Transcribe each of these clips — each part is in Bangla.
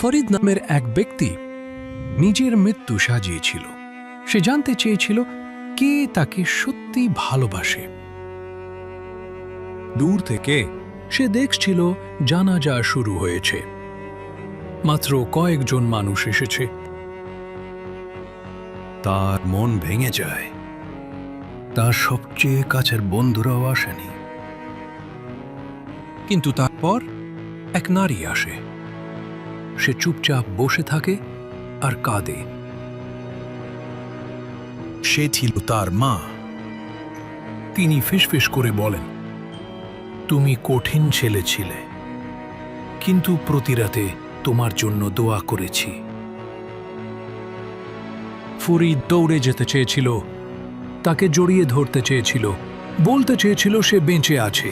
ফরিদ নামের এক ব্যক্তি নিজের মৃত্যু সাজিয়েছিল। সে জানতে চেয়েছিল কে তাকে সত্যি ভালোবাসে। দূর থেকে সে দেখছিল জানাজা শুরু হয়েছে। মাত্র কয়েকজন মানুষ এসেছে। তার মন ভেঙে যায়। তার সবচেয়ে কাছের বন্ধুরাও আসেনি। কিন্তু তারপর এক নারী আসে। সে চুপচাপ বসে থাকে আর কাঁদে। সে ছিল তার মা। তিনি ফিসফিস করে বলেন, তুমি কঠিন ছেলে ছিলে, কিন্তু প্রতিরাতে তোমার জন্য দোয়া করেছি। ফরিদ দৌড়ে যেতে চেয়েছিল, তাকে জড়িয়ে ধরতে চেয়েছিল, বলতে চেয়েছিল সে বেঁচে আছে,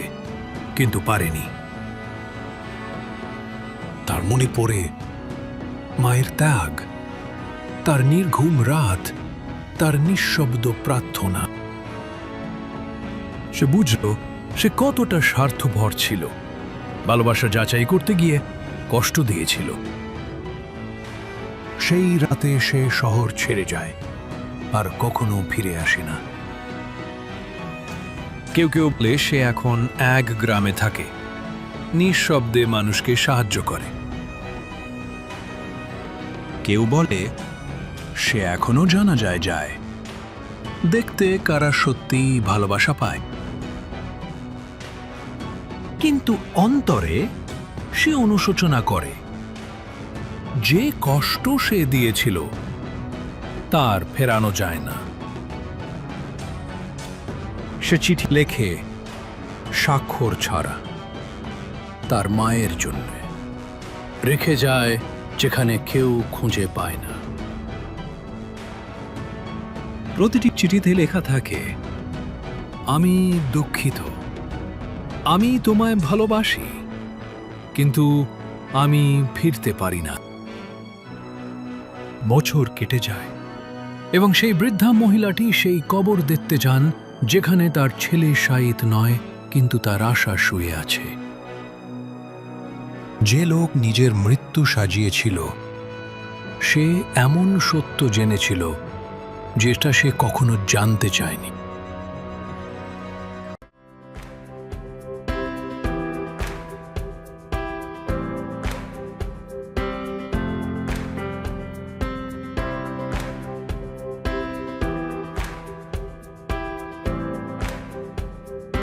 কিন্তু পারেনি। মনে পড়ে মায়ের ত্যাগ, তার নির্ঘুম রাত, তার নিঃশব্দ প্রার্থনা। সে বুঝল, সে কতটা স্বার্থপর ছিল। ভালোবাসা যাচাই করতে গিয়ে কষ্ট দিয়েছিল। সেই রাতে সে শহর ছেড়ে যায়, আর কখনো ফিরে আসে না। কেউ কেউ বলে সে এখন এক গ্রামে থাকে। নিঃশব্দে মানুষকে সাহায্য করে। কেউ বলে, সে এখনও জানা যায় যায়। দেখতে কারা সত্যি ভালোবাসা পায়। কিন্তু অন্তরে সে অনুশোচনা করে। যে কষ্ট সে দিয়েছিল, তার ফেরানো যায় না। সে চিঠি লেখে, স্বাক্ষর ছাড়া, তার মায়ের জন্য। রেখে যায় যেখানে কেউ খুঁজে পায় না। প্রতিটি চিঠিতে লেখা থাকে, আমি দুঃখিত। আমি তোমায় ভালোবাসি, কিন্তু আমি ফিরতে পারি না। বছর কেটে যায়, এবং সেই বৃদ্ধা মহিলাটি সেই কবর দেখতে যান, যেখানে তার ছেলে শায়িত নয়, কিন্তু তার আশা শুয়ে আছে। যে লোক নিজের মৃত্যু সাজিয়েছিল সে এমন সত্য জেনেছিল যেটা সে কখনো জানতে চায়নি।